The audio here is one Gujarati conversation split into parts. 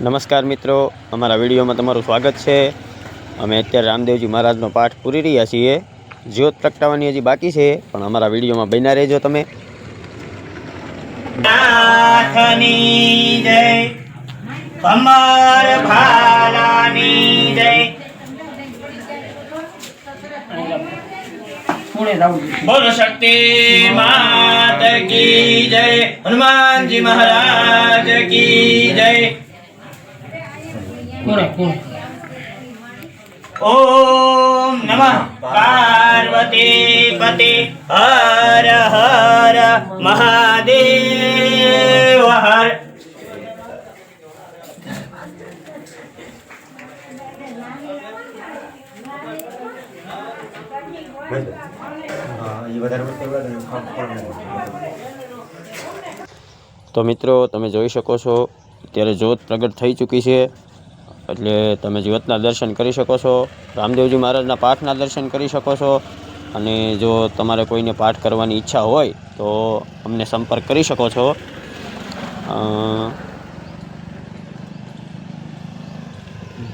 નમસ્કાર મિત્રો, અમારા વિડીયોમાં તમારું સ્વાગત છે. અમે અત્યારે રામદેવજી મહારાજનો પાઠ પૂરી રહ્યા છીએ. જ્યોત પ્રગટાવવાની હજી બાકી છે, પણ અમારા વિડીયોમાં બન્યા રહેજો તમે. બોલ શક્તિ માત કી જય, હનુમાનજી મહારાજ કી જય. ઓમ નમઃ પાર્વતી પતિ હર હર મહાદેવ હર. તો મિત્રો તમે જોઈ શકો છો અત્યારે જોત પ્રગટ થઈ ચૂકી છે. એટલે તમે જ્યોતના દર્શન કરી શકો છો, રામદેવજી મહારાજના પાઠના દર્શન કરી શકો છો, અને જો તમારે કોઈને પાઠ કરવાની ઈચ્છા હોય તો અમને સંપર્ક કરી શકો છો.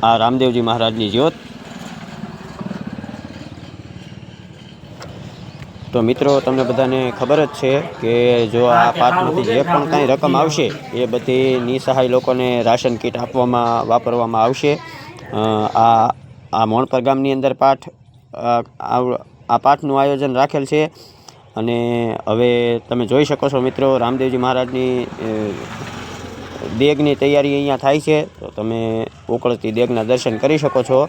આ રામદેવજી મહારાજની જ્યોત તો મિત્રો તમને બધાને ખબર જ છે કે જો આ પાઠમાંથી જે પણ કાંઈ રકમ આવશે એ બધી નિસહાય લોકોને રાશન કીટ આપવામાં વાપરવામાં આવશે. આ આ મોણપર ગામની અંદર પાઠ આ પાઠનું આયોજન રાખેલ છે. અને હવે તમે જોઈ શકો છો મિત્રો રામદેવજી મહારાજની દેગની તૈયારી અહીંયા થાય છે. તો તમે ઉકળતી દેગના દર્શન કરી શકો છો.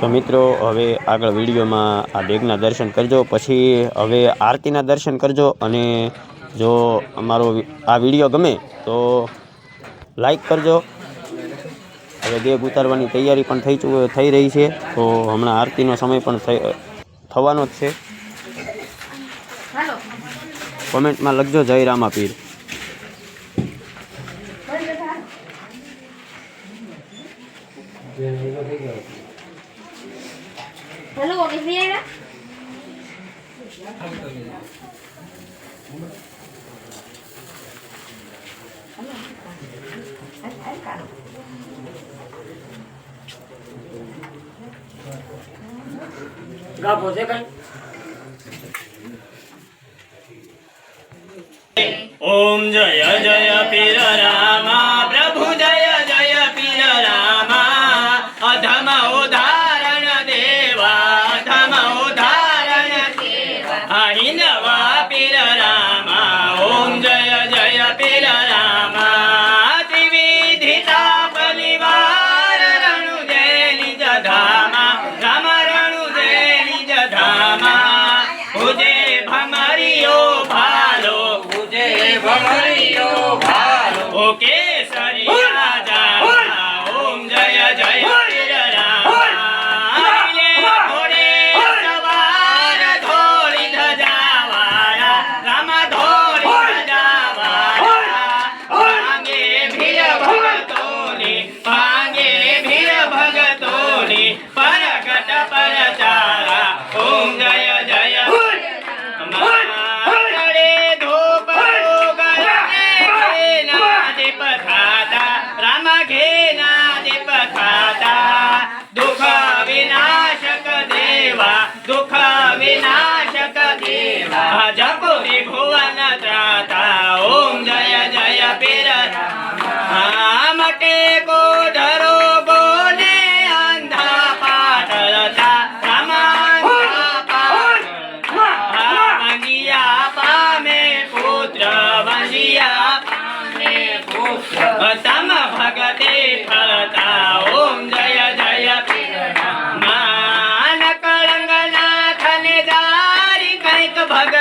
તો મિત્રો, હવે આગળ વિડીયોમાં આ ડેગના દર્શન કરજો, પછી હવે આરતીના દર્શન કરજો અને જો અમારો આ વીડિયો ગમે તો લાઈક કરજો. હવે દેગ ઉતારવાની તૈયારી પણ થઈ થઈ રહી છે, તો હમણાં આરતીનો સમય પણ થવાનો જ છે. કોમેન્ટમાં લખજો, જય રામા પીર હેલો ઓફિસથી આવ્યા ઓમ જય જય પીર રામા જય 啊讲バカ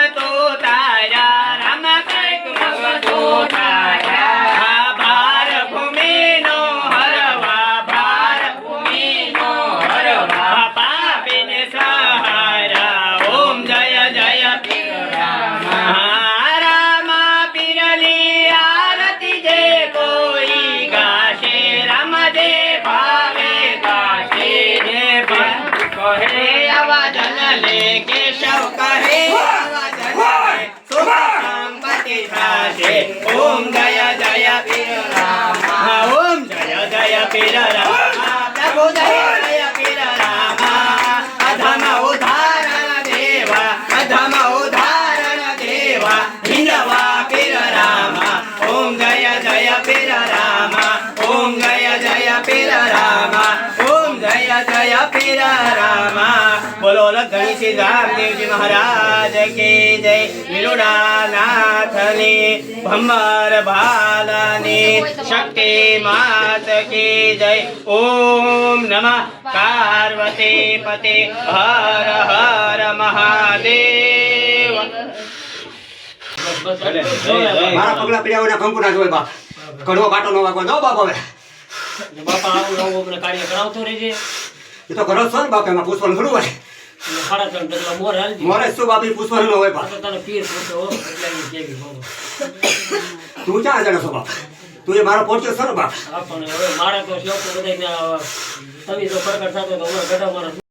ઓમ જય જય પીર રામા ઓમ જય જય પીર રામા પ્રભુ જય જય પીર રામા અધમ ઉધારણ દેવા અધમ ઉધારણ દેવા હિંદવા પીર રામા ઓમ જય જય પીર રામા ઓમ જય જય પીરા રામા. બોલો જય શ્રી રામદેવજી મહારાજ કે જય વિરુડાનાથની ભમર ભાલાની શક્તિ માત કે જય. ઓમ નમઃ પાર્વતી પતે, હર હર મહાદેવ. મારા પગલા હોય કંકુ ના જોય બાપ કડવો કાંટો નો વાગવા દો બાપ હવે. બાપા આવું આવું કાર્ય કરાવતો રહેજે. એ તો કરો છો ને બાપ એમાં પૂછવાનું થોડું હોય. સાડા ત્રણ ડગલા મોર હાલજે. મોરે શું બાપ પૂછવાનું હોય બાપ. તને પીર પૂછો હો, એટલે કેવી બાબા. તું ક્યાં જાણે છો બાપ? તું એ મારો પોચ્યો છો ને બાપ? પણ હવે મારે તો શોખ તો તમે તો પ્રગટ થતો તો અમારા ગઢા મારા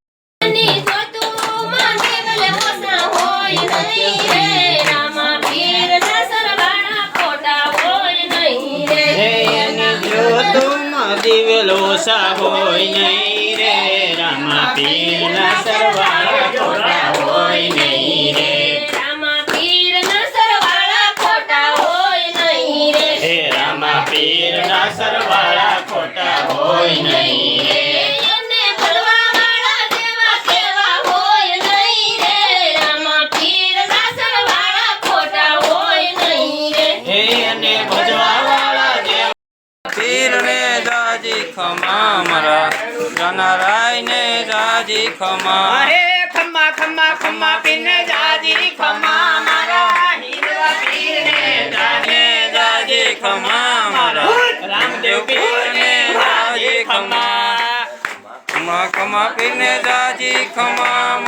સા હોય નહીં રે રામા પીરના સરવાળા ખોટા હોય નહીં રે રામા પીર ના સરવાળા ખોટા હોય નહીં રે હે રામા પીરના સરવાળા ખોટા હોય નહીં રે. જાજી ખમા. અરે ખમ્મા ખમ્મા ખમ્મા પીને જાજી ખમા. મારા હિરવા પીને જાને જાજી ખમા મારા રામદેવ પીને જાજી ખમા. ખમા ખમા પીને જાજી ખમા